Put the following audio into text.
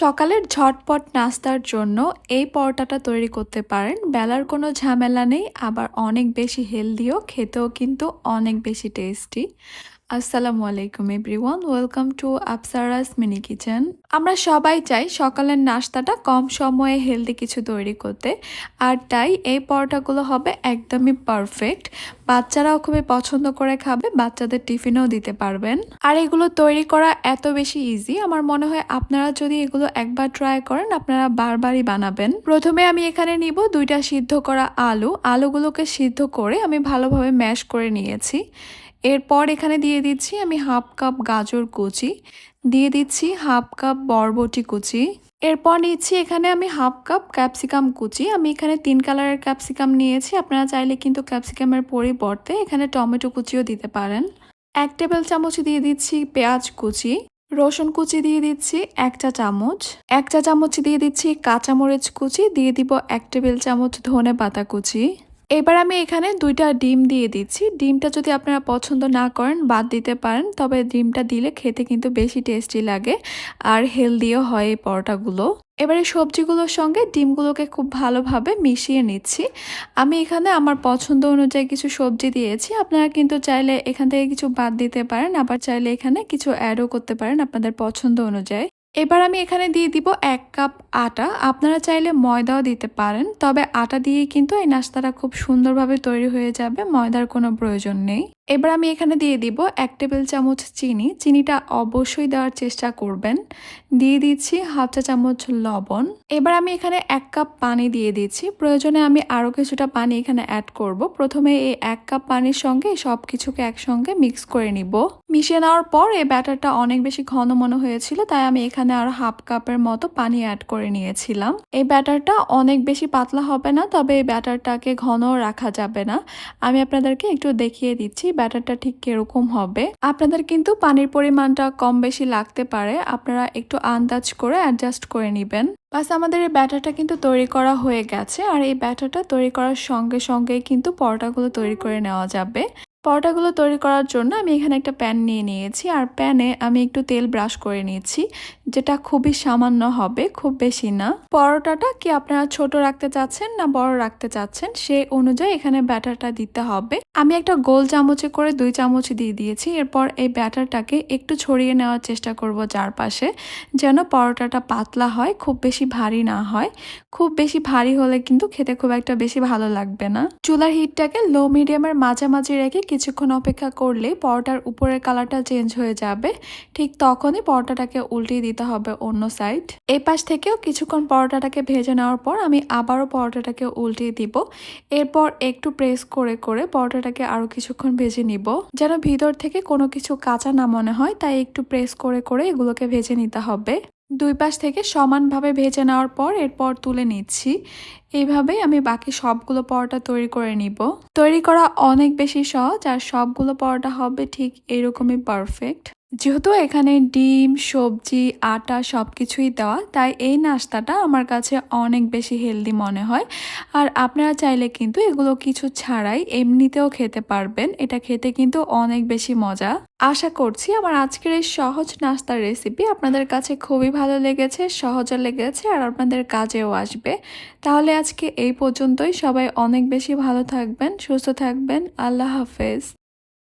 সকালের ঝটপট নাস্তার জন্য এই পরোটাটা তৈরি করতে পারেন। বেলার কোনো ঝামেলা নেই, আবার অনেক বেশি হেলদিও, খেতেও কিন্তু অনেক বেশি টেস্টি। আসসালামু আলাইকুম, everyone. Welcome to Apsara's mini kitchen. আমরা সবাই চাই সকালের নাস্তাটা কম সময়ে হেলদি কিছু তৈরি করতে, আর তাই এই পরোটাগুলো হবে একদমই পারফেক্ট। বাচ্চারাও খুবই পছন্দ করে খাবে, বাচ্চাদের টিফিনেও দিতে পারবেন। আর এগুলো তৈরি করা এত বেশি ইজি আমার মনে হয় আপনারা যদি এগুলো একবার ট্রাই করেন, আপনারা বারবারই বানাবেন। প্রথমে আমি এখানে নিব দুইটা সিদ্ধ করা আলু। আলুগুলোকে সিদ্ধ করে আমি ভালোভাবে ম্যাশ করে নিয়েছি। এরপর এখানে দিয়ে দিচ্ছি আমি হাফ কাপ গাজর কুচি, দিয়ে দিচ্ছি হাফ কাপ বরবটি কুচি। এরপর নিচ্ছি এখানে আমি হাফ কাপ ক্যাপসিকাম কুচি। আমি এখানে তিন কালারের ক্যাপসিকাম নিয়েছি, আপনারা চাইলে কিন্তু ক্যাপসিকামের পরিবর্তে এখানে টমেটো কুচিও দিতে পারেন। এক টেবিল চামচ দিয়ে দিচ্ছি পেঁয়াজ কুচি, রসুন কুচি দিয়ে দিচ্ছি একটা চামচ একটা চামচ দিয়ে দিচ্ছি কাঁচামরিচ কুচি, দিয়ে দিব এক টেবিল চামচ ধনে পাতা কুচি। এবার আমি এখানে দুইটা ডিম দিয়ে দিচ্ছি। ডিমটা যদি আপনারা পছন্দ না করেন, বাদ দিতে পারেন, তবে ডিমটা দিলে খেতে কিন্তু বেশি টেস্টি লাগে আর হেলদিও হয় এই পরোটাগুলো। এবারে সবজিগুলোর সঙ্গে ডিমগুলোকে খুব ভালোভাবে মিশিয়ে নিচ্ছি। আমি এখানে আমার পছন্দ অনুযায়ী কিছু সবজি দিয়েছি। আপনারা কিন্তু চাইলে এখান থেকে কিছু বাদ দিতে পারেন, আবার চাইলে এখানে কিছু অ্যাডও করতে পারেন আপনাদের পছন্দ অনুযায়ী। এবার আমি এখানে দিয়ে দিব এক কাপ আটা। আপনারা চাইলে ময়দাও দিতে পারেন, তবে আটা দিয়ে কিন্তু এই নাস্তাটা খুব সুন্দরভাবে তৈরি হয়ে যাবে, ময়দার কোনো প্রয়োজন নেই। এবার আমি এখানে দিয়ে দিব এক টেবিল চামচ চিনি। চিনিটা অবশ্যই দেওয়ার চেষ্টা করবেন। দিয়ে দিচ্ছি হাফ চা চামচ লবণ। এবার আমি এখানে এক কাপ পানি দিয়ে দিচ্ছি। প্রয়োজনে আমি আরও কিছুটা পানি এখানে অ্যাড করব। প্রথমে এই এক কাপ পানির সঙ্গে সব কিছুকে একসঙ্গে মিক্স করে নিব। মিশিয়ে নেওয়ার পর এই ব্যাটারটা অনেক বেশি ঘন মনে হয়েছিল, তাই আমি এখানে আরও হাফ কাপের মতো পানি অ্যাড করে নিয়েছিলাম। এই ব্যাটারটা অনেক বেশি পাতলা হবে না, তবে এই ব্যাটারটাকে ঘন রাখা যাবে না। আমি আপনাদেরকে একটু দেখিয়ে দিচ্ছি ব্যাটারটা ঠিক কীরকম হবে। আপনাদের কিন্তু পানির পরিমাণটা কম বেশি লাগতে পারে। আপনারা একটু আন্দাজ করে অ্যাডজাস্ট করে নেবেন। বাস আমাদের এই ব্যাটারটা কিন্তু তৈরি করা হয়ে গেছে। আর এই ব্যাটারটা তৈরি করার সঙ্গে সঙ্গেই কিন্তু পরোটাগুলো তৈরি করে নেওয়া যাবে। পরোটাগুলো তৈরি করার জন্য আমি এখানে একটা প্যান নিয়ে নিয়েছি। আর প্যানে আমি একটু তেল ব্রাশ করে নিয়েছি, যেটা খুবই সামান্য হবে, খুব বেশি না। পরোটাটা কি আপনারা ছোট রাখতে চাচ্ছেন না বড় রাখতে চাচ্ছেন সে অনুযায়ী এখানে ব্যাটারটা দিতে হবে। আমি একটা গোল চামচে করে দুই চামচ দিয়ে দিয়েছি। এরপর এই ব্যাটারটাকে একটু ছড়িয়ে নেওয়ার চেষ্টা করব চারপাশে, যেন পরোটাটা পাতলা হয়, খুব বেশি ভারী না হয়। খুব বেশি ভারী হলে কিন্তু খেতে খুব একটা বেশি ভালো লাগবে না। চুলার হিটটাকে লো মিডিয়ামের মাঝামাঝি রেখে কিছুক্ষণ অপেক্ষা করলে পরোটার উপরের কালারটা চেঞ্জ হয়ে যাবে। ঠিক তখনই পরোটাটাকে উল্টিয়ে দিতে হবে অন্য সাইড। এই পাশ থেকেও কিছুক্ষণ পরোটাটাকে ভেজে নেওয়ার পর আমি আবারও পরোটাটাকে উল্টিয়ে দিব। এরপর একটু প্রেস করে করে পরোটাটাকে আরও কিছুক্ষণ ভেজে নিব। যেন ভিতর থেকে কোনো কিছু কাঁচা না মনে হয়, তাই একটু প্রেস করে করে এগুলোকে ভেজে নিতে হবে। দুই পাশ থেকে সমানভাবে ভেজে নেওয়ার পর এরপর তুলে নিচ্ছি। এইভাবেই আমি বাকি সবগুলো পরোটা তৈরি করে নিব। তৈরি করা অনেক বেশি সহজ আর সবগুলো পরোটা হবে ঠিক এরকমই পারফেক্ট যেহেতু এখানে ডিম, সবজি, আটা সব কিছুই দেওয়া, তাই এই নাস্তাটা আমার কাছে অনেক বেশি হেলদি মনে হয়। আর আপনারা চাইলে কিন্তু এগুলো কিছু ছাড়াই এমনিতেও খেতে পারবেন। এটা খেতে কিন্তু অনেক বেশি মজা। আশা করছি আমার আজকের এই সহজ নাস্তার রেসিপি আপনাদের কাছে খুবই ভালো লেগেছে, সহজও লেগেছে আর আপনাদের কাজেও আসবে। তাহলে আজকে এই পর্যন্তই। সবাই অনেক বেশি ভালো থাকবেন, সুস্থ থাকবেন। আল্লাহ হাফেজ।